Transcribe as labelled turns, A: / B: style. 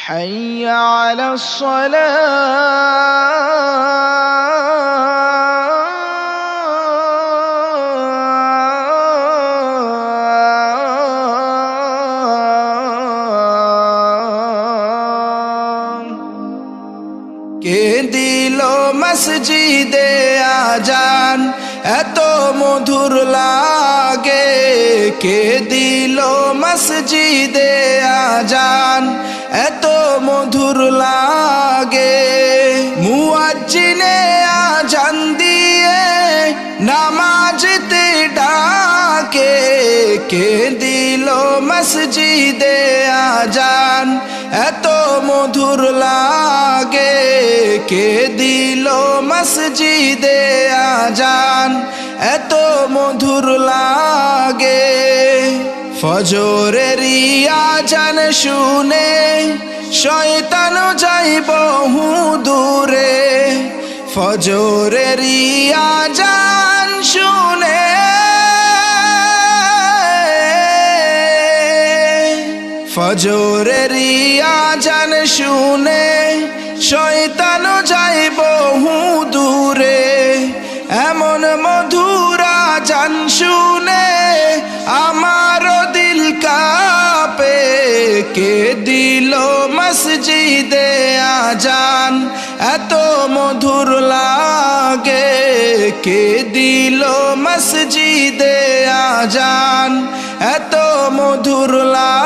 A: حي على الصلاة কে দিল মসজিদে আজান এত মধুর লাগে কে দিল মসজিদে আজান এত মধুর লাগে। মুয়াজ্জিনে আজান দিয়ে নামাজতে ডাকে। কে দিল মসজিদে আজান? এত মধুর লাগে। কে দিল মসজিদে আজান? এত মধুর লাগে ফজরের আজান শুনে শয়তান যাই বহু দূরে। ফজরের আজান শুনে ফজরের আজান শুনে শয়তান যাই বহু দূরে। এমন মধুরা জান শুনে কে দিল মসজিদে আজান। এত মধুর লাগে কে দিল মসজিদে আজান? এত মধুর লাগে